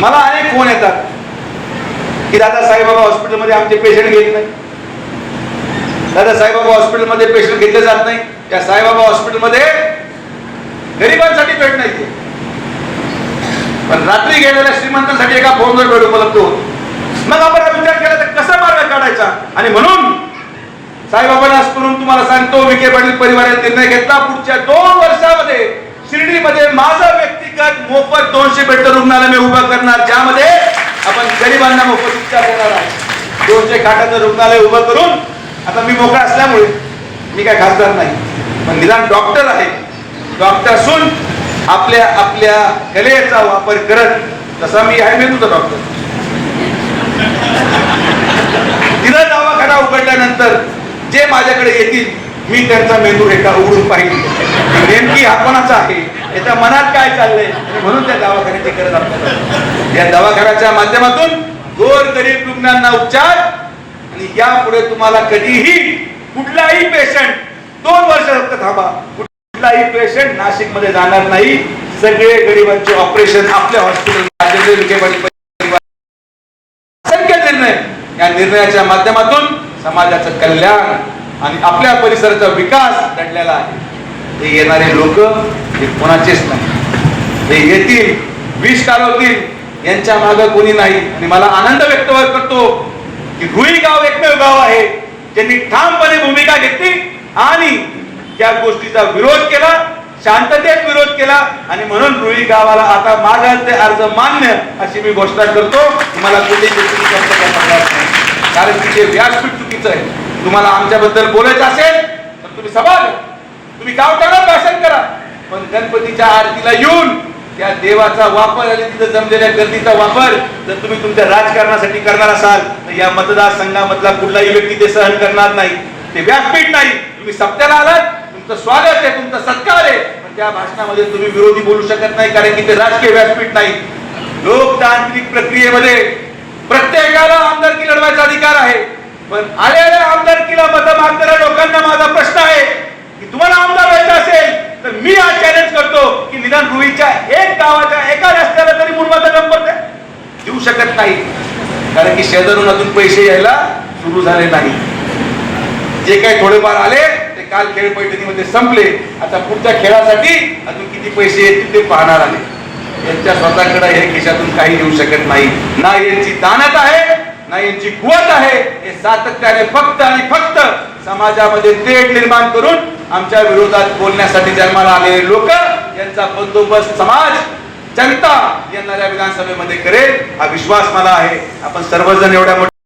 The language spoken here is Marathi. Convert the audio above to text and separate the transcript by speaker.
Speaker 1: मला अनेक फोन येतात. की दादा साईबाबा हॉस्पिटलमध्ये आमचे पेशंट घेत नाही. दादा साईबाबा हॉस्पिटलमध्ये पेशंट घेतले जात नाही. त्या साईबाबा हॉस्पिटलमध्ये गरिबांसाठी बेड नाही पण रात्री गेलेल्या श्रीमंतांसाठी एका फोनवर बेड उपलब्ध होतो. मग आपण विचार केला तर कसा मार्ग काढायचा? आणि म्हणून साईबाबांना करून तुम्हाला सांगतो विखे पाटील परिवाराने निर्णय घेतला. पुढच्या दोन वर्षामध्ये शिर्डीमध्ये माझं व्यक्तिगत मोफत दोनशे बेड रुग्णालय मी उभं करणार ज्यामध्ये आपण गरिबांना मोफत उपचार देणार आहे दोनशे खाटाचं रुग्णालय उभं करून आता मी मोकळा असल्यामुळे मी काय खासदार नाही पण निदान डॉक्टर आहे. डॉक्टर असून आपल्या आपल्या कलेचा वापर करत तसा मी आहे मी तुझा डॉक्टर. तिथं दवाखाना उघडल्यानंतर जे माझ्याकडे येतील मी त्यांचा मेंदू एका उघडून पाहिजे नेमकी हा कोणाचा आहे? याच्या मनात काय चाललंय? म्हणून त्या दवाखान्याची गरज आपल्याला या दवाखान्याच्या माध्यमातून गोर गरीब रुग्णांना उपचार आणि यापुढे तुम्हाला कधीही कुठलाही पेशंट दोन वर्ष फक्त थांबा. कुठलाही पेशंट नाशिकमध्ये जाणार नाही. सगळे गरिबांचे ऑपरेशन आपल्या हॉस्पिटल असंख्य निर्णय. या निर्णयाच्या माध्यमातून समाजाचं कल्याण आणि आपल्या परिसराचा विकास घडलेला आहे. हे येणारे लोक हे कोणाचेच नाही. हे येतील विष कालवतील यांच्या मागे कोणी नाही. आणि मला आनंद व्यक्त करतो की रुई गाव एकमेव गाव आहे ज्यांनी ठामपणे भूमिका घेतली आणि त्या गोष्टीचा विरोध केला शांततेत विरोध केला. आणि म्हणून रुई गावाला आता मागाल ते अर्ज मान्य अशी मी घोषणा करतो. मला कुठेही गोष्टी नाही. कारण तिथे व्यासपीठ चुकीचं आहे. तुम्हाला आमच्याबद्दल बोलायचं असेल तर तुम्ही सभा तुम्ही गावठाणात भाषण करा. पण गणपतीच्या आरतीला येऊन त्या देवाचा वापर आणि तिथं जमलेल्या गर्दीचा वापर जर तुम्ही तुमच्या राजकारणासाठी करणार असाल तर या मतदारसंघामधला कुठलाही व्यक्ती ते सहन करणार नाही. ते व्यासपीठ नाही. तुम्ही सत्याला आलात तुमचं स्वागत आहे तुमचा सत्कार आहे. पण त्या भाषणामध्ये तुम्ही विरोधी बोलू शकत नाही कारण की ते राजकीय व्यासपीठ नाही. लोकतांत्रिक प्रक्रियेमध्ये प्रत्येकाला आमदारकी लढवायचा अधिकार आहे. पण आलेल्या आमदारकीला मत मागणाऱ्या लोकांना माझा प्रश्न आहे की तुम्हाला आमदार व्हायचं असेल तर मी आज चॅलेंज करतो की निदान रुईच्या एक गावाच्या एका रस्त्याला तरी मुलमाचा नंबर द्या. देऊ शकत नाही. कारण की शेजारून अजून पैसे यायला सुरू झाले नाही. जे काही थोडेफार आले ते काल खेळ बैठकीमध्ये संपले. आता पुढच्या खेळासाठी अजून किती पैसे येतील ते पाहणार आले. यांच्या स्वतःकडे हे खिशातून काही येऊ शकत नाही. ना यांची दानत आहे ना यांची कुवत आहे. हे सातत्याने फक्त आणि फक्त समाजामध्ये तेढ निर्माण करून आमच्या विरोधात बोलण्यासाठी जन्माला आलेले लोक यांचा बंदोबस्त समाज जनता येणाऱ्या विधानसभेमध्ये करेल हा विश्वास मला आहे. आपण सर्वजण एवढ्या